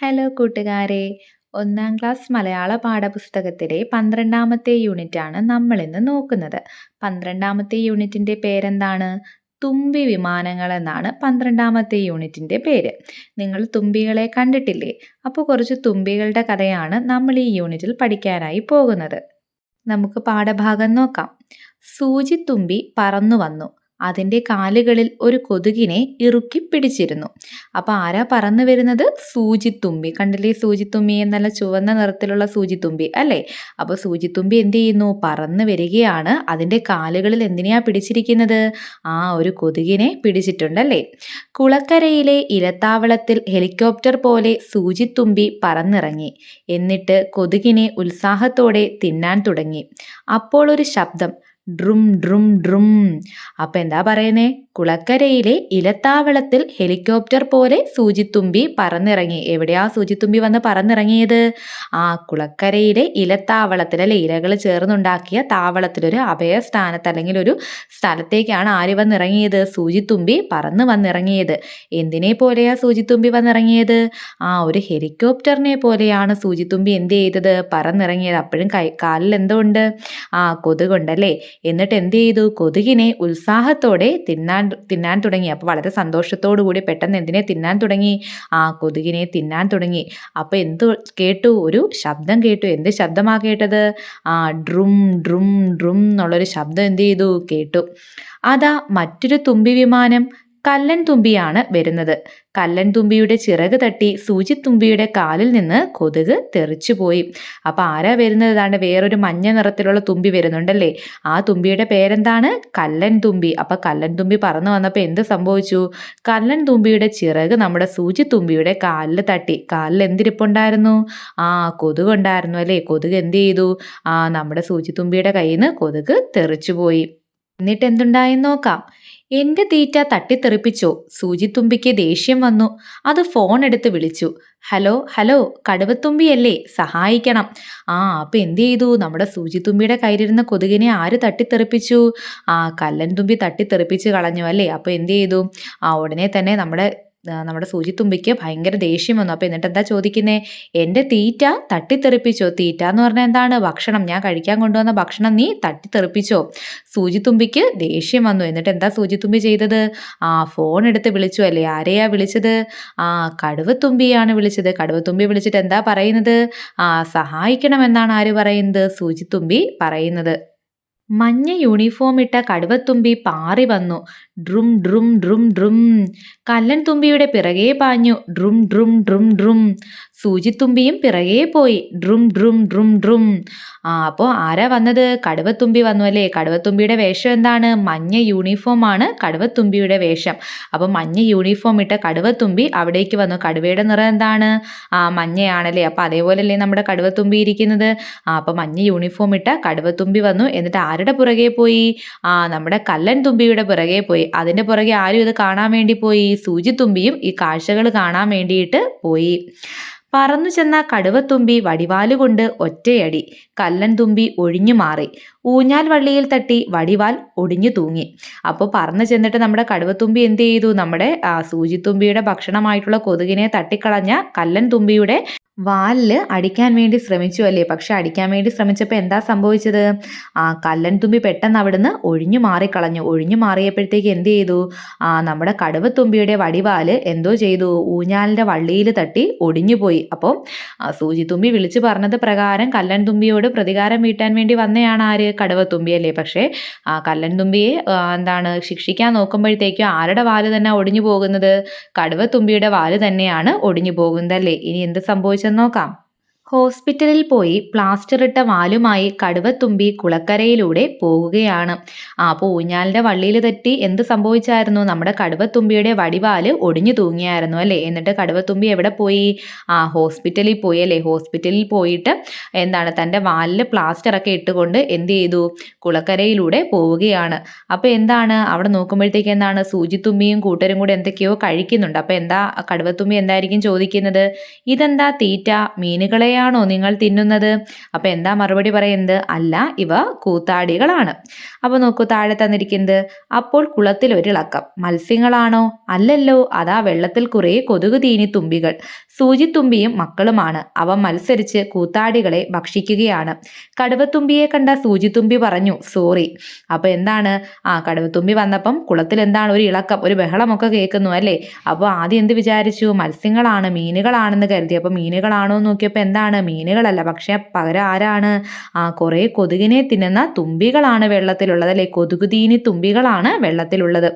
Hello കൂട്ടുകാരെ. ഒന്നാം class മലയാള പാഠപുസ്തകത്തിലെ പന്ത്രണ്ടാമത്തെ യൂണിറ്റാണ് നമ്മളിന്ന് നോക്കുന്നത്. പന്ത്രണ്ടാമത്തെ യൂണിറ്റിന്റെ പേരെന്താണ്? തുമ്പി വിമാനങ്ങൾ എന്നാണ് പന്ത്രണ്ടാമത്തെ യൂണിറ്റിന്റെ പേര്. നിങ്ങൾ തുമ്പികളെ കണ്ടിട്ടില്ലേ? അപ്പോൾ കുറച്ച് തുമ്പികളുടെ കഥയാണ് നമ്മൾ ഈ യൂണിറ്റിൽ പഠിക്കാനായി പോകുന്നത്. നമുക്ക് പാഠഭാഗം നോക്കാം. സൂചിത്തുമ്പി പറന്നു വന്നു അതിന്റെ കാലുകളിൽ ഒരു കൊതുകിനെ ഇറുക്കി പിടിച്ചിരുന്നു. അപ്പോൾ ആരാ പറന്നു വരുന്നത്? സൂചിത്തുമ്പി. കണ്ടില്ലേ സൂചിത്തുമ്പി എന്നല്ല ചുവന്ന നിറത്തിലുള്ള സൂചിത്തുമ്പി അല്ലേ? അപ്പോൾ സൂചിത്തുമ്പി എന്ത് ചെയ്യുന്നു? പറന്നു വരികയാണ്. അതിന്റെ കാലുകളിൽ എന്തിനെയാ പിടിച്ചിരിക്കുന്നത്? ആ ഒരു കൊതുകിനെ പിടിച്ചിട്ടുണ്ടല്ലേ? കുളക്കരയിലെ ഇലത്താവളത്തിൽ ഹെലികോപ്റ്റർ പോലെ സൂചിത്തുമ്പി പറന്നിറങ്ങി. എന്നിട്ട് കൊതുകിനെ ഉത്സാഹത്തോടെ തിന്നാൻ തുടങ്ങി. അപ്പോൾ ഒരു ശബ്ദം. ഡ്രും ഡ്രും ഡ്രും. അപ്പം എന്താ പറയുന്നേ കുളക്കരയിലെ ഇലത്താവളത്തിൽ ഹെലികോപ്റ്റർ പോലെ സൂചിത്തുമ്പി പറന്നിറങ്ങി. എവിടെയാ സൂചിത്തുമ്പി വന്ന് പറന്നിറങ്ങിയത്? ആ കുളക്കരയിലെ ഇലത്താവളത്തിൽ അല്ലെ? ഇലകൾ ചേർന്നുണ്ടാക്കിയ താവളത്തിലൊരു അഭയസ്ഥാനത്ത് അല്ലെങ്കിൽ ഒരു സ്ഥലത്തേക്കാണ് ആര് വന്നിറങ്ങിയത്? സൂചിത്തുമ്പി പറന്ന് വന്നിറങ്ങിയത്. എന്തിനെ പോലെയാ സൂചിത്തുമ്പി വന്നിറങ്ങിയത്? ആ ഒരു ഹെലികോപ്റ്ററിനെ പോലെയാണ് സൂചിത്തുമ്പി എന്ത് ചെയ്തത്? പറന്നിറങ്ങിയത്. അപ്പോഴും കൈ കാലിൽ എന്തോ ഉണ്ട്? ആ കൊതുകുണ്ടല്ലേ? എന്നിട്ട് എന്ത് ചെയ്തു? കൊതുകിനെ ഉത്സാഹത്തോടെ തിന്നാൻ തിന്നാൻ തിന്നാൻ തുടങ്ങി. അപ്പോൾ വളരെ സന്തോഷത്തോടു കൂടി പെട്ടെന്ന് എന്തിനെ തിന്നാൻ തുടങ്ങി? ആ കൊതുകിനെ തിന്നാൻ തുടങ്ങി. അപ്പോൾ എന്ത് കേട്ടു? ഒരു ശബ്ദം കേട്ടു. എന്ത് ശബ്ദമാ കേട്ടത്? ആ ഡ്രും ഡ്രും ഡ്രും എന്നുള്ളൊരു ശബ്ദം എന്ത് ചെയ്തു? കേട്ടു. അതാ മറ്റൊരു തുമ്പി വിമാനം കല്ലൻ തുമ്പിയാണ് വരുന്നത്. കല്ലൻ തുമ്പിയുടെ ചിറക് തട്ടി സൂചിത്തുമ്പിയുടെ കാലിൽ നിന്ന് കൊതുക് തെറിച്ചുപോയി. അപ്പോൾ ആരാ വരുന്നത്? ഏതാണ്ട് വേറൊരു മഞ്ഞ നിറത്തിലുള്ള തുമ്പി വരുന്നുണ്ടല്ലേ? ആ തുമ്പിയുടെ പേരെന്താണ്? കല്ലൻ തുമ്പി അപ്പോൾ കല്ലൻ തുമ്പി പറന്നു വന്നപ്പോൾ എന്ത് സംഭവിച്ചു? കല്ലൻ തുമ്പിയുടെ ചിറക് നമ്മുടെ സൂചിത്തുമ്പിയുടെ കാലിൽ തട്ടി. കാലിൽ എന്തിരിപ്പുണ്ടായിരുന്നു? ആ കൊതുക് ഉണ്ടായിരുന്നു അല്ലേ? കൊതുക് എന്ത് ചെയ്തു? ആ നമ്മുടെ സൂചിത്തുമ്പിയുടെ കയ്യിൽ നിന്ന് കൊതുക് തെറിച്ചുപോയി. എന്നിട്ട് എന്തുണ്ടായെന്ന് നോക്കാം. എന്റെ തീറ്റ തട്ടിത്തെറിപ്പിച്ചോ. സൂചിത്തുമ്പിക്ക് ദേഷ്യം വന്നു. അത് ഫോൺ എടുത്ത് വിളിച്ചു. ഹലോ ഹലോ കടുവത്തുമ്പിയല്ലേ? സഹായിക്കണം. ആ അപ്പം എന്ത് ചെയ്തു? നമ്മുടെ സൂചിത്തുമ്പിയുടെ കയ്യിലിരുന്ന കൊതുകിനെ ആര് തട്ടിത്തെറിപ്പിച്ചു? ആ കല്ലൻ തുമ്പി തട്ടിത്തെറിപ്പിച്ച് കളഞ്ഞു അല്ലേ? അപ്പോൾ എന്ത് ചെയ്തു? ആ ഉടനെ തന്നെ നമ്മുടെ നമ്മുടെ സൂചിത്തുമ്പിക്ക് ഭയങ്കര ദേഷ്യം വന്നു. അപ്പോൾ എന്നിട്ട് എന്താ ചോദിക്കുന്നേ? എന്റെ തീറ്റ തട്ടിത്തെറിപ്പിച്ചോ? തീറ്റ എന്ന് പറഞ്ഞാൽ എന്താണ്? ഭക്ഷണം. ഞാൻ കഴിക്കാൻ കൊണ്ടുവന്ന ഭക്ഷണം നീ തട്ടിത്തെറിപ്പിച്ചോ? സൂചിത്തുമ്പിക്ക് ദേഷ്യം വന്നു. എന്നിട്ട് എന്താ സൂചിത്തുമ്പി ചെയ്തത്? ആ ഫോൺ എടുത്ത് വിളിച്ചു അല്ലേ? ആരെയാ വിളിച്ചത്? ആ കടുവത്തുമ്പിയാണ് വിളിച്ചത്. കടുവത്തുമ്പി വിളിച്ചിട്ട് എന്താ പറയുന്നത്? ആ സഹായിക്കണമെന്നാണ് ആര് പറയുന്നത്? സൂചിത്തുമ്പി പറയുന്നത്. മഞ്ഞ യൂണിഫോം ഇട്ട കടുവത്തുമ്പി പാറി വന്നു. ഡ്രും ഡ്രും ഡ്രും ഡ്രും. കല്ലൻ തുമ്പിയുടെ പിറകെ പാഞ്ഞു. ഡ്രും ഡ്രും ഡ്രും ഡ്രും. സൂചിത്തുമ്പിയും പിറകെ പോയി. ഡ്രും ഡ്രും ഡ്രും ഡ്രും. ആ അപ്പോൾ ആരാ വന്നത്? കടുവത്തുമ്പി വന്നു അല്ലേ? കടുവത്തുമ്പിയുടെ വേഷം എന്താണ്? മഞ്ഞ യൂണിഫോം ആണ് കടുവത്തുമ്പിയുടെ വേഷം. അപ്പോൾ മഞ്ഞ യൂണിഫോം ഇട്ട കടുവത്തുമ്പി അവിടേക്ക് വന്നു. കടുവയുടെ നിറം എന്താണ്? ആ മഞ്ഞയാണല്ലേ. അപ്പോൾ അതേപോലെയല്ലേ നമ്മുടെ കടുവത്തുമ്പി ഇരിക്കുന്നത്. ആ അപ്പോൾ മഞ്ഞ യൂണിഫോം ഇട്ട കടുവത്തുമ്പി വന്നു. എന്നിട്ട് ആരുടെ പുറകെ പോയി? ആ നമ്മുടെ കല്ലൻ തുമ്പിയുടെ പുറകെ പോയി. അതിന്റെ പുറകെ ആരും ഇത് കാണാൻ വേണ്ടി പോയി. സൂചിത്തുമ്പിയും ഈ കാഴ്ചകൾ കാണാൻ വേണ്ടിയിട്ട് പോയി. പറന്നു ചെന്ന കടുവത്തുമ്പി വടിവാലുകൊണ്ട് ഒറ്റയടി. കല്ലൻ തുമ്പി ഒഴിഞ്ഞു മാറി. ഊഞ്ഞാൽ വള്ളിയിൽ തട്ടി വടിവാൽ ഒടിഞ്ഞു തൂങ്ങി. അപ്പോൾ പറന്നു ചെന്നിട്ട് നമ്മുടെ കടുവത്തുമ്പി എന്ത് ചെയ്തു? നമ്മുടെ സൂചിത്തുമ്പിയുടെ ഭക്ഷണമായിട്ടുള്ള കൊതുകിനെ തട്ടിക്കളഞ്ഞ കല്ലൻ തുമ്പിയുടെ വാലിൽ അടിക്കാൻ വേണ്ടി ശ്രമിച്ചു അല്ലേ? പക്ഷെ അടിക്കാൻ വേണ്ടി ശ്രമിച്ചപ്പോൾ എന്താ സംഭവിച്ചത്? ആ കല്ലൻ തുമ്പി പെട്ടെന്ന് അവിടുന്ന് ഒഴിഞ്ഞു മാറിക്കളഞ്ഞു. ഒഴിഞ്ഞു മാറിയപ്പോഴത്തേക്ക് എന്ത് ചെയ്തു? ആ നമ്മുടെ കടുവത്തുമ്പിയുടെ വടിവാൽ എന്തോ ചെയ്തു? ഊഞ്ഞാലിന്റെ വള്ളിയിൽ തട്ടി ഒടിഞ്ഞു പോയി. അപ്പോൾ സൂചിത്തുമ്പി വിളിച്ചു പറഞ്ഞത് പ്രകാരം കല്ലൻ തുമ്പിയോട് പ്രതികാരം വീട്ടാൻ വേണ്ടി വന്നയാണ് ആര് കടുവ തുമ്പി അല്ലേ? പക്ഷേ ആ കല്ലൻ തുമ്പിയെ എന്താണ് ശിക്ഷിക്കാൻ നോക്കുമ്പോഴത്തേക്കും ആരുടെ വാൽ തന്നെ ഒടിഞ്ഞു പോകുന്നത്? കടുവ തുമ്പിയുടെ വാൽ തന്നെയാണ് ഒടിഞ്ഞു പോകുന്നത് അല്ലേ ഇനി എന്ത് സംഭവിച്ചത്? നോക്കാം ഹോസ്പിറ്റലിൽ പോയി പ്ലാസ്റ്റർ ഇട്ട വാലുമായി കടുവത്തുമ്പി കുളക്കരയിലൂടെ പോകുകയാണ്. ആ പൂഞ്ഞാലിന്റെ വള്ളിയിൽ തെറ്റി എന്ത് സംഭവിച്ചായിരുന്നു? നമ്മുടെ കടുവത്തുമ്പിയുടെ വടിവാൽ ഒടിഞ്ഞു തൂങ്ങിയായിരുന്നു അല്ലേ? എന്നിട്ട് കടുവത്തുമ്പി എവിടെ പോയി? ആ ഹോസ്പിറ്റലിൽ പോയി അല്ലേ? ഹോസ്പിറ്റലിൽ പോയിട്ട് എന്താണ് തന്റെ വാലിൽ പ്ലാസ്റ്ററൊക്കെ ഇട്ടുകൊണ്ട് എന്ത് ചെയ്തു? കുളക്കരയിലൂടെ പോവുകയാണ്. അപ്പോൾ എന്താണ്? അവിടെ നോക്കുമ്പോഴത്തേക്ക് എന്താണ്? സൂചിത്തുമ്പിയും കൂട്ടരും കൂടെ എന്തൊക്കെയോ കഴിക്കുന്നുണ്ട്. അപ്പോൾ എന്താ കടുവത്തുമ്പി എന്തായിരിക്കും ചോദിക്കുന്നത്? ഇതെന്താ തീറ്റ? മീനുകളെ തന്നെയാണോ നിങ്ങൾ തിന്നുന്നത്? അപ്പോൾ എന്താ മറുപടി പറയുന്നത്? അല്ല ഇവ കൂത്താടികളാണ്. അപ്പോൾ നോക്കൂ താഴെ തന്നിരിക്കുന്നത് അപ്പോൾ കുളത്തിൽ ഒരിളക്കം മത്സ്യങ്ങളാണോ? അല്ലല്ലോ അതാ വെള്ളത്തിൽ കുറേ കൊതുക് തീനി തുമ്പികൾ. സൂചിത്തുമ്പിയും മക്കളുമാണ്. അവ മത്സരിച്ച് കൂത്താടികളെ ഭക്ഷിക്കുകയാണ്. കടുവത്തുമ്പിയെ കണ്ട സൂചിത്തുമ്പി പറഞ്ഞു സോറി. അപ്പോൾ എന്താണ്? ആ കടുവത്തുമ്പി വന്നപ്പം കുളത്തിൽ എന്താണ് ഒരു ഇളക്കം ഒരു ബഹളമൊക്കെ കേൾക്കുന്നു അല്ലേ? അപ്പോൾ ആദ്യം എന്ത് വിചാരിച്ചു? മത്സ്യങ്ങളാണ് മീനുകളാണെന്ന് കരുതി. അപ്പോൾ മീനുകളാണോ എന്ന് നോക്കിയപ്പോൾ എന്താണ്? മീനുകളല്ല. പക്ഷേ പകരം ആരാണ്? ആ കുറേ കൊതുകിനെ തിന്നുന്ന തുമ്പികളാണ് വെള്ളത്തിലുള്ളത് അല്ലേ? കൊതുകുതീനി തുമ്പികളാണ് വെള്ളത്തിലുള്ളത്.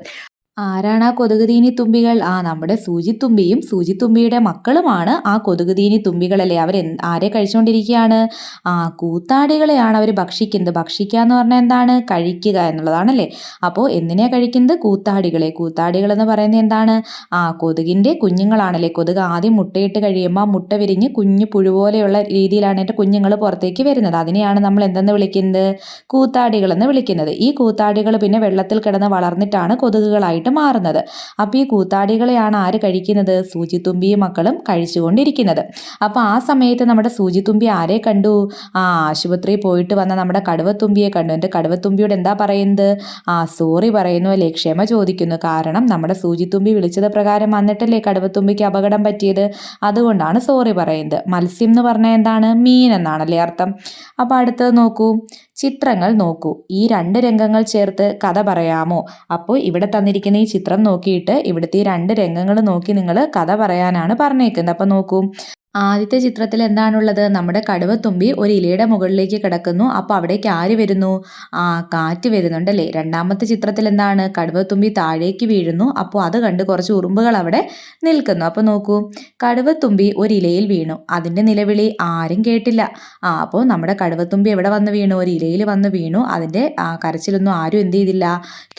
ആരാണ് ആ കൊതുകുതീനി തുമ്പികൾ? ആ നമ്മുടെ സൂചിത്തുമ്പിയും സൂചിത്തുമ്പിയുടെ മക്കളുമാണ് ആ കൊതുകുതീനി തുമ്പികളല്ലേ. അവർ ആരെ കഴിച്ചുകൊണ്ടിരിക്കുകയാണ് ആ കൂത്താടികളെയാണ് അവർ ഭക്ഷിക്കുന്നത്. ഭക്ഷിക്കുക എന്ന് പറഞ്ഞാൽ എന്താണ്? കഴിക്കുക എന്നുള്ളതാണല്ലേ. അപ്പോൾ എന്തിനെയാണ് കഴിക്കുന്നത്? കൂത്താടികളെ. കൂത്താടികൾ എന്ന് പറയുന്നത് എന്താണ്? ആ കൊതുകിന്റെ കുഞ്ഞുങ്ങളാണല്ലേ. കൊതുക് ആദ്യം മുട്ടയിട്ട് കഴിയുമ്പോൾ മുട്ട വിരിഞ്ഞ് കുഞ്ഞു പുഴു പോലെയുള്ള രീതിയിലാണ് എന്റെ കുഞ്ഞുങ്ങൾ പുറത്തേക്ക് വരുന്നത്. അതിനെയാണ് നമ്മൾ എന്തെന്ന് വിളിക്കുന്നത്? കൂത്താടികളെന്ന് വിളിക്കുന്നത്. ഈ കൂത്താടികൾ പിന്നെ വെള്ളത്തിൽ കിടന്ന് വളർന്നിട്ടാണ് കൊതുകുകളായിട്ട് ആയിട്ട് മാറുന്നത്. അപ്പോൾ ഈ കൂത്താടികളെയാണ് ആര് കഴിക്കുന്നത്? സൂചിത്തുമ്പിയും മക്കളും കഴിച്ചുകൊണ്ടിരിക്കുന്നത്. അപ്പോൾ ആ സമയത്ത് നമ്മുടെ സൂചിത്തുമ്പി ആരെ കണ്ടു? ആ ആശുപത്രിയിൽ പോയിട്ട് വന്ന നമ്മുടെ കടുവത്തുമ്പിയെ കണ്ടു. എന്റെ കടുവത്തുമ്പിയോട് എന്താ പറയുന്നത്? ആ സോറി പറയുന്നു അല്ലേ? ക്ഷമ ചോദിക്കുന്നു. കാരണം നമ്മുടെ സൂചിത്തുമ്പി വിളിച്ചത് പ്രകാരം വന്നിട്ടല്ലേ കടുവത്തുമ്പിക്ക് അപകടം പറ്റിയത്? അതുകൊണ്ടാണ് സോറി പറയുന്നത്. മത്സ്യം എന്ന് പറഞ്ഞാൽ എന്താണ്? മീൻ എന്നാണല്ലേ അർത്ഥം. അപ്പോൾ അടുത്തത് നോക്കൂ. ചിത്രങ്ങൾ നോക്കൂ. ഈ രണ്ട് രംഗങ്ങൾ ചേർത്ത് കഥ പറയാമോ? അപ്പോൾ ഇവിടെ തന്നിരിക്കുന്ന ഈ ചിത്രം നോക്കിയിട്ട് ഇവിടുത്തെ ഈ രണ്ട് രംഗങ്ങൾ നോക്കി നിങ്ങൾ കഥ പറയാനാണ് പറഞ്ഞേക്കുന്നത്. അപ്പോൾ നോക്കൂ. ആദ്യത്തെ ചിത്രത്തിൽ എന്താണുള്ളത്? നമ്മുടെ കടുവ തുമ്പി ഒരു ഇലയുടെ മുകളിലേക്ക് കിടക്കുന്നു. അപ്പോൾ അവിടേക്ക് ആര് വരുന്നു? ആ കാറ്റ് വരുന്നുണ്ടല്ലേ. രണ്ടാമത്തെ ചിത്രത്തിൽ എന്താണ്? കടുവ തുമ്പി താഴേക്ക് വീഴുന്നു. അപ്പോൾ അത് കണ്ട് കുറച്ച് ഉറുമ്പുകൾ അവിടെ നിൽക്കുന്നു. അപ്പോൾ നോക്കൂ. കടുവ തുമ്പി ഒരു ഇലയിൽ വീണു. അതിന്റെ നിലവിളി ആരും കേട്ടില്ല. ആ അപ്പോൾ നമ്മുടെ കടുവ തുമ്പി എവിടെ വന്ന് വീണു? ഒരു ഇലയിൽ വന്ന് വീണു. അതിന്റെ കരച്ചിലൊന്നും ആരും എന്ത് ചെയ്തില്ല.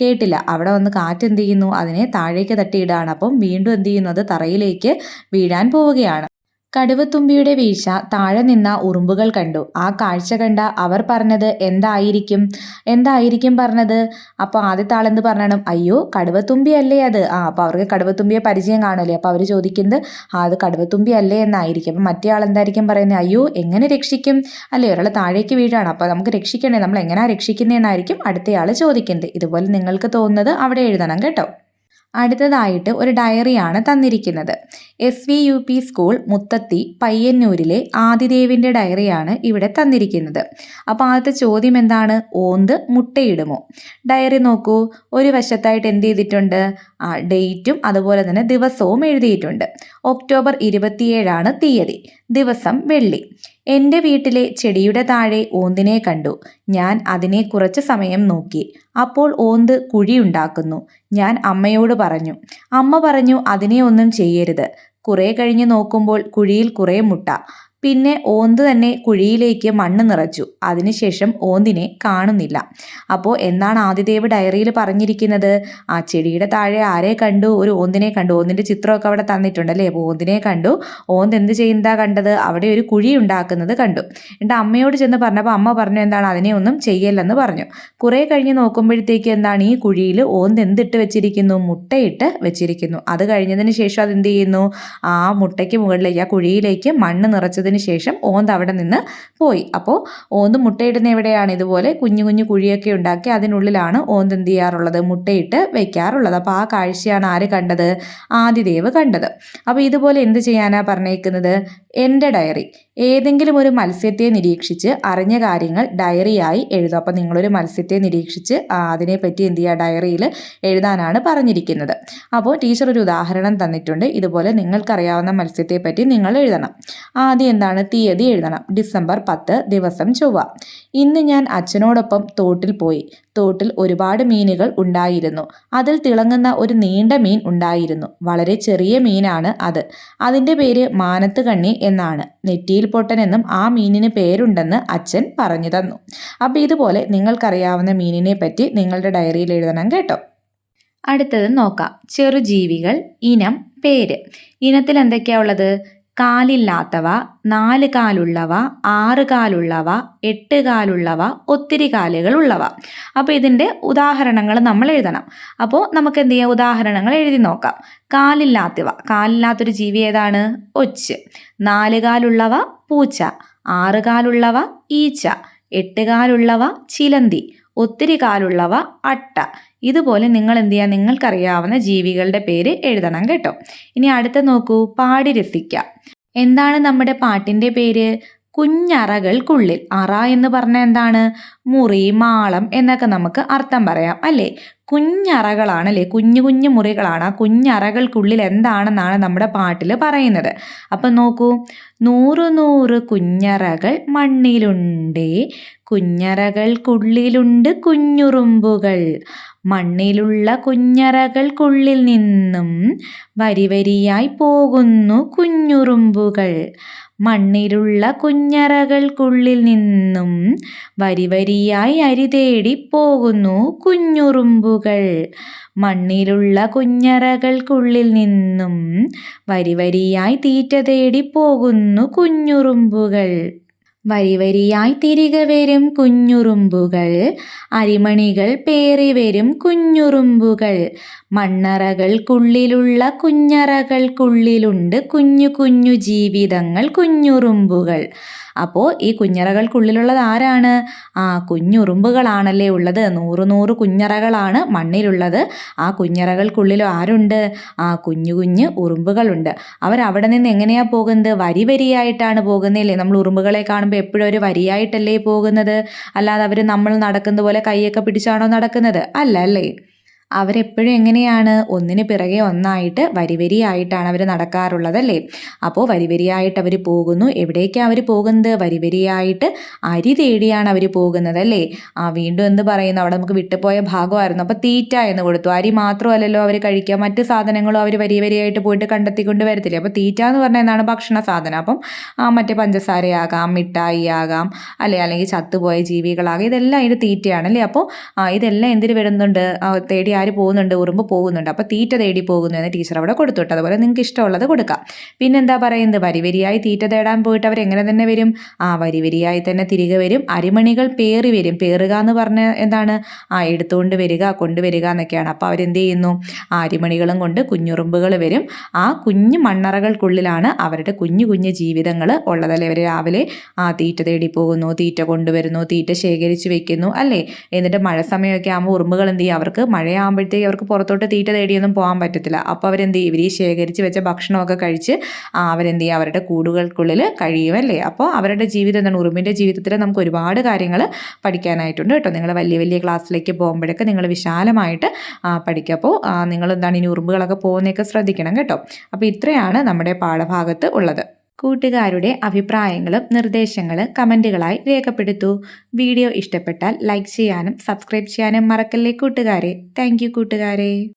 കേട്ടില്ല. അവിടെ വന്ന് കാറ്റ് എന്ത് ചെയ്യുന്നു? അതിനെ താഴേക്ക് തട്ടിയിടാണ് അപ്പം വീണ്ടും എന്ത് ചെയ്യുന്നു? അത് തറയിലേക്ക് വീഴാൻ പോവുകയാണ്. കടുവത്തുമ്പിയുടെ വീഴ്ച താഴെ നിന്ന ഉറുമ്പുകൾ കണ്ടു. ആ കാഴ്ച കണ്ട അവർ പറഞ്ഞത് എന്തായിരിക്കും? എന്തായിരിക്കും പറഞ്ഞത്? അപ്പോൾ ആദ്യത്തെ ആളെന്ത് പറഞ്ഞണം? അയ്യോ കടുവത്തുമ്പി അല്ലേ അത്. ആ അപ്പോൾ അവർക്ക് കടുവത്തുമ്പിയെ പരിചയം കാണുമല്ലേ? അപ്പോൾ അവർ ചോദിക്കുന്നത് ആ അത് കടുവത്തുമ്പി അല്ലേ എന്നായിരിക്കും. അപ്പം മറ്റേ ആൾ എന്തായിരിക്കും പറയുന്നത്? അയ്യോ എങ്ങനെ രക്ഷിക്കും? അല്ലേ ഒരാൾ താഴേക്ക് വീഴാണ്. അപ്പോൾ നമുക്ക് രക്ഷിക്കണേ നമ്മൾ എങ്ങനെയാണ് രക്ഷിക്കുന്നതെന്നായിരിക്കും അടുത്തയാൾ ചോദിക്കുന്നത്. ഇതുപോലെ നിങ്ങൾക്ക് തോന്നുന്നത് അവിടെ എഴുതണം കേട്ടോ. അടുത്തതായിട്ട് ഒരു ഡയറിയാണ് തന്നിരിക്കുന്നത്. S V U P school Muthathi പയ്യന്നൂരിലെ ആദിദേവിന്റെ ഡയറിയാണ് ഇവിടെ തന്നിരിക്കുന്നത്. അപ്പോൾ ആദ്യത്തെ ചോദ്യം എന്താണ്? ഓന്ത് മുട്ടയിടുമോ? ഡയറി നോക്കൂ. ഒരു വശത്തായിട്ട് എന്ത് ചെയ്തിട്ടുണ്ട്? ആ ഡേറ്റും അതുപോലെ തന്നെ ദിവസവും എഴുതിയിട്ടുണ്ട്. ഒക്ടോബർ ഇരുപത്തിയേഴാണ് തീയതി. ദിവസം വെള്ളി. എന്റെ വീട്ടിലെ ചെടിയുടെ താഴെ ഓന്തിനെ കണ്ടു. ഞാൻ അതിനെ കുറച്ച് സമയം നോക്കി. അപ്പോൾ ഓന്ത് കുഴിയുണ്ടാക്കുന്നു. ഞാൻ അമ്മയോട് പറഞ്ഞു. അമ്മ പറഞ്ഞു അതിനെ ഒന്നും ചെയ്യരുത്. കുറേ കഴിഞ്ഞ് നോക്കുമ്പോൾ കുഴിയിൽ കുറേ മുട്ട. പിന്നെ ഓന്ത് തന്നെ കുഴിയിലേക്ക് മണ്ണ് നിറച്ചു. അതിനുശേഷം ഓന്തിനെ കാണുന്നില്ല. അപ്പോൾ എന്താണ് ആദിദേവ് ഡയറിയിൽ പറഞ്ഞിരിക്കുന്നത്? ആ ചെടിയുടെ താഴെ ആരെ കണ്ടു? ഒരു ഓന്തിനെ കണ്ടു. ഓന്തിന്റെ ചിത്രമൊക്കെ അവിടെ തന്നിട്ടുണ്ട് അല്ലേ? അപ്പോൾ ഓന്തിനെ കണ്ടു. ഓന്ത് എന്ത് ചെയ്യുന്നതാ കണ്ടത്? അവിടെ ഒരു കുഴി ഉണ്ടാക്കുന്നത് കണ്ടു. എന്നിട്ട് അമ്മയോട് ചെന്ന് പറഞ്ഞപ്പോൾ അമ്മ പറഞ്ഞു എന്താണ്? അതിനെ ഒന്നും ചെയ്യല്ലെന്ന് പറഞ്ഞു. കുറേ കഴിഞ്ഞ് നോക്കുമ്പോഴത്തേക്ക് എന്താണ്? ഈ കുഴിയിൽ ഓന്ത് എന്തിട്ട് വെച്ചിരിക്കുന്നു? മുട്ടയിട്ട് വെച്ചിരിക്കുന്നു. അത് കഴിഞ്ഞതിന് ശേഷം എന്ത് ചെയ്യുന്നു? ആ മുട്ടയ്ക്ക് മുകളിലേക്ക് ആ കുഴിയിലേക്ക് മണ്ണ് നിറച്ചതിന് ശേഷം ഓന്ത് അവിടെ നിന്ന് പോയി. അപ്പോൾ ഓന്ത് മുട്ടയിടുന്ന എവിടെയാണ്? ഇതുപോലെ കുഞ്ഞു കുഞ്ഞു കുഴിയൊക്കെ ഉണ്ടാക്കി അതിനുള്ളിലാണ് ഓന്ത് എന്ത് ചെയ്യാറുള്ളത്? മുട്ടയിട്ട് വയ്ക്കാറുള്ളത് അപ്പോൾ ആ കാഴ്ചയാണ് ആര് കണ്ടത്? ആദിദേവ് കണ്ടത്. അപ്പോൾ ഇതുപോലെ എന്ത് ചെയ്യാനാണ് പറഞ്ഞേക്കുന്നത്? എന്റെ ഡയറി. ഏതെങ്കിലും ഒരു മത്സ്യത്തെ നിരീക്ഷിച്ച് അറിഞ്ഞ കാര്യങ്ങൾ ഡയറിയായി എഴുതും. അപ്പോൾ നിങ്ങളൊരു മത്സ്യത്തെ നിരീക്ഷിച്ച് അതിനെപ്പറ്റി എന്ത് ചെയ്യുക ഡയറിയിൽ എഴുതാനാണ് പറഞ്ഞിരിക്കുന്നത്. അപ്പോൾ ടീച്ചർ ഒരു ഉദാഹരണം തന്നിട്ടുണ്ട്. ഇതുപോലെ നിങ്ങൾക്കറിയാവുന്ന മത്സ്യത്തെപ്പറ്റി നിങ്ങൾ എഴുതണം. ആദ്യം എന്താണ്? തീയതി എഴുതണം. ഡിസംബർ പത്ത് ദിവസം ചൊവ്വ. ഇന്ന് ഞാൻ അച്ഛനോടൊപ്പം തോട്ടിൽ പോയി. തോട്ടിൽ ഒരുപാട് മീനുകൾ ഉണ്ടായിരുന്നു. അതിൽ തിളങ്ങുന്ന ഒരു നീണ്ട മീൻ ഉണ്ടായിരുന്നു. വളരെ ചെറിയ മീനാണ് അത്. അതിന്റെ പേര് മാനത്ത് കണ്ണി എന്നാണ്. നെറ്റിയിൽ പൊട്ടൻ എന്നും ആ മീനിന് പേരുണ്ടെന്ന് അച്ഛൻ പറഞ്ഞു തന്നു. അപ്പോൾ ഇതുപോലെ നിങ്ങൾക്കറിയാവുന്ന മീനിനെ പറ്റി നിങ്ങളുടെ ഡയറിയിൽ എഴുതണം കേട്ടോ. അടുത്തത് നോക്കാം. ചെറുജീവികൾ ഇനം പേര്. ഇനത്തിൽ എന്തൊക്കെയാ ഉള്ളത്? കാലില്ലാത്തവ നാല് കാലുള്ളവ ആറ് കാലുള്ളവ എട്ട് കാലുള്ളവ ഒത്തിരി കാലുകൾ ഉള്ളവ അപ്പോൾ ഇതിന്റെ ഉദാഹരണങ്ങൾ നമ്മൾ എഴുതണം. അപ്പോൾ നമുക്ക് എന്ത് ചെയ്യാം? ഉദാഹരണങ്ങൾ എഴുതി നോക്കാം. കാലില്ലാത്തവ. കാലില്ലാത്തൊരു ജീവി ഏതാണ്? ഒച്ച്. നാല് കാലുള്ളവ പൂച്ച. ആറ് കാലുള്ളവ ഈച്ച. എട്ട് കാലുള്ളവ ചിലന്തി. ഒത്തിരി കാലുള്ളവ അട്ട. ഇതുപോലെ നിങ്ങൾ എന്ത് ചെയ്യുക നിങ്ങൾക്കറിയാവുന്ന ജീവികളുടെ പേര് എഴുതണം കേട്ടോ. ഇനി അടുത്ത നോക്കൂ. പാടി രസിക്കുക എന്താണ് നമ്മുടെ പാട്ടിന്റെ പേര്? കുഞ്ഞറകൾക്കുള്ളിൽ അറ എന്ന് പറഞ്ഞാൽ എന്താണ്? മുറി മാളം എന്നൊക്കെ നമുക്ക് അർത്ഥം പറയാം അല്ലേ? കുഞ്ഞറകളാണ് അല്ലേ കുഞ്ഞു കുഞ്ഞു മുറികളാണ്. ആ കുഞ്ഞറകൾക്കുള്ളിൽ എന്താണെന്നാണ് നമ്മുടെ പാട്ടിൽ പറയുന്നത്. അപ്പം നോക്കൂ. നൂറ് നൂറ് കുഞ്ഞറകൾ മണ്ണിലുണ്ടേ. കുഞ്ഞറകൾക്കുള്ളിലുണ്ട് കുഞ്ഞുറുമ്പുകൾ. മണ്ണിലുള്ള കുഞ്ഞറകൾക്കുള്ളിൽ നിന്നും വരിവരിയായി പോകുന്നു കുഞ്ഞുറുമ്പുകൾ. മണ്ണിലുള്ള കുഞ്ഞറകൾക്കുള്ളിൽ നിന്നും വരിവരിയായി അരി തേടി പോകുന്നു കുഞ്ഞുറുമ്പുകൾ. മണ്ണിലുള്ള കുഞ്ഞറകൾക്കുള്ളിൽ നിന്നും വരിവരിയായി തീറ്റ തേടി പോകുന്നു കുഞ്ഞുറുമ്പുകൾ. വരി വരിയായി തിരികെ വരും കുഞ്ഞുറുമ്പുകൾ. അരിമണികൾ പേറി വരും കുഞ്ഞുറുമ്പുകൾ. മണ്ണറകൾക്കുള്ളിലുള്ള കുഞ്ഞറകൾക്കുള്ളിലുണ്ട് കുഞ്ഞു കുഞ്ഞു ജീവിതങ്ങൾ കുഞ്ഞുറുമ്പുകൾ. അപ്പോൾ ഈ കുഞ്ഞറകൾക്കുള്ളിലുള്ളത് ആരാണ്? ആ കുഞ്ഞുറുമ്പുകളാണല്ലേ ഉള്ളത്. നൂറ് നൂറ് കുഞ്ഞറകളാണ് മണ്ണിലുള്ളത്. ആ കുഞ്ഞറകൾക്കുള്ളിൽ ആരുണ്ട്? ആ കുഞ്ഞു കുഞ്ഞ് ഉറുമ്പുകളുണ്ട്. അവരവിടെ നിന്ന് എങ്ങനെയാണ് പോകുന്നത്? വരി വരിയായിട്ടാണ് പോകുന്നില്ലേ നമ്മൾ ഉറുമ്പുകളെ കാണുമ്പോൾ എപ്പോഴും ഒരു വരിയായിട്ടല്ലേ പോകുന്നത്? അല്ലാതെ അവർ നമ്മൾ നടക്കുന്നത് പോലെ കൈയൊക്കെ പിടിച്ചാണോ നടക്കുന്നത്? അല്ല അല്ലേ? അവരെപ്പോഴും എങ്ങനെയാണ്? ഒന്നിന് പിറകെ ഒന്നായിട്ട് വരിവരിയായിട്ടാണ് അവർ നടക്കാറുള്ളത് അല്ലേ അപ്പോൾ വരിവരിയായിട്ട് അവർ പോകുന്നു. എവിടേക്കാണ് അവർ പോകുന്നത്? വരിവരിയായിട്ട് അരി തേടിയാണ് അവർ പോകുന്നത് അല്ലേ ആ വീണ്ടും എന്ത് പറയുന്നു? അവിടെ നമുക്ക് വിട്ടുപോയ ഭാഗമായിരുന്നു. അപ്പോൾ തീറ്റ എന്ന് കൊടുത്തു. അരി മാത്രമല്ലല്ലോ അവർ കഴിക്കുക. മറ്റ് സാധനങ്ങളും അവർ വരി വരിയായിട്ട് പോയിട്ട് കണ്ടെത്തിക്കൊണ്ട് വരത്തില്ലേ? അപ്പോൾ തീറ്റ എന്ന് പറഞ്ഞാൽ എന്താണ്? ഭക്ഷണ സാധനം. അപ്പം മറ്റേ പഞ്ചസാരയാകാം മിഠായി ആകാം അല്ലേ? അല്ലെങ്കിൽ ചത്തുപോയ ജീവികളാകാം. ഇതെല്ലാം അതിന്റെ തീറ്റയാണ് അല്ലേ അപ്പോൾ ഇതെല്ലാം എന്തിന് വരുന്നുണ്ട് തേടി ആര് പോകുന്നുണ്ട് ഉറുമ്പ് പോകുന്നുണ്ട്. അപ്പോൾ തീറ്റ തേടി പോകുന്നു എന്ന് ടീച്ചർ അവിടെ കൊടുത്തു അതുപോലെ നിങ്ങൾക്ക് ഇഷ്ടമുള്ളത് കൊടുക്കാം. പിന്നെന്താ പറയുന്നത്? വരിവരിയായി തീറ്റ തേടാൻ പോയിട്ട് അവർ എങ്ങനെ തന്നെ വരും? ആ വരിവരിയായി തന്നെ തിരികെ വരും. അരിമണികൾ പേറി വരും. പേറുക എന്ന് പറഞ്ഞ എന്താണ്? ആ എടുത്തുകൊണ്ട് വരിക കൊണ്ടുവരിക എന്നൊക്കെയാണ്. അപ്പോൾ അവരെന്ത് ചെയ്യുന്നു? ആ അരിമണികളും കൊണ്ട് കുഞ്ഞുറുമ്പുകൾ വരും. ആ കുഞ്ഞു മണ്ണറകൾക്കുള്ളിലാണ് അവരുടെ കുഞ്ഞു കുഞ്ഞു ജീവിതങ്ങൾ ഉള്ളതല്ലേ അവർ രാവിലെ ആ തീറ്റ തേടി പോകുന്നു തീറ്റ കൊണ്ടുവരുന്നു തീറ്റ ശേഖരിച്ച് വെക്കുന്നു അല്ലേ? എന്നിട്ട് മഴ സമയമൊക്കെ ആകുമ്പോൾ ഉറുമ്പുകൾ എന്ത് ചെയ്യും? അവർക്ക് മഴയാകുമ്പോൾ ആകുമ്പോഴത്തേക്ക് അവർക്ക് പുറത്തോട്ട് തീറ്റ തേടിയൊന്നും പോകാൻ പറ്റത്തില്ല. അപ്പോൾ അവരെന്ത് ചെയ്യും? ഇവർ ഈ ശേഖരിച്ച് വെച്ച ഭക്ഷണമൊക്കെ കഴിച്ച് അവരെന്ത് ചെയ്യും? അവരുടെ കൂടുകൾക്കുള്ളിൽ കഴിയുമല്ലേ? അപ്പോൾ അവരുടെ ജീവിതം എന്താണ്? ഉറുമ്പിന്റെ ജീവിതത്തിൽ നമുക്ക് ഒരുപാട് കാര്യങ്ങൾ പഠിക്കാനായിട്ടുണ്ട് കേട്ടോ. നിങ്ങൾ വലിയ വലിയ ക്ലാസ്സിലേക്ക് പോകുമ്പോഴൊക്കെ നിങ്ങൾ വിശാലമായിട്ട് പഠിക്കുക. അപ്പോൾ നിങ്ങൾ എന്താണ്? ഇനി ഉറുമ്പുകളൊക്കെ പോകുന്നതൊക്കെ ശ്രദ്ധിക്കണം കേട്ടോ. അപ്പോൾ ഇത്രയാണ് നമ്മുടെ പാഠഭാഗത്ത് ഉള്ളത്. കൂട്ടുകാരുടെ അഭിപ്രായങ്ങളും നിർദ്ദേശങ്ങളും കമന്റുകളായി രേഖപ്പെടുത്തൂ. വീഡിയോ ഇഷ്ടപ്പെട്ടാൽ ലൈക്ക് ചെയ്യാനും സബ്സ്ക്രൈബ് ചെയ്യാനും മറക്കല്ലേ കൂട്ടുകാരെ. താങ്ക് കൂട്ടുകാരെ.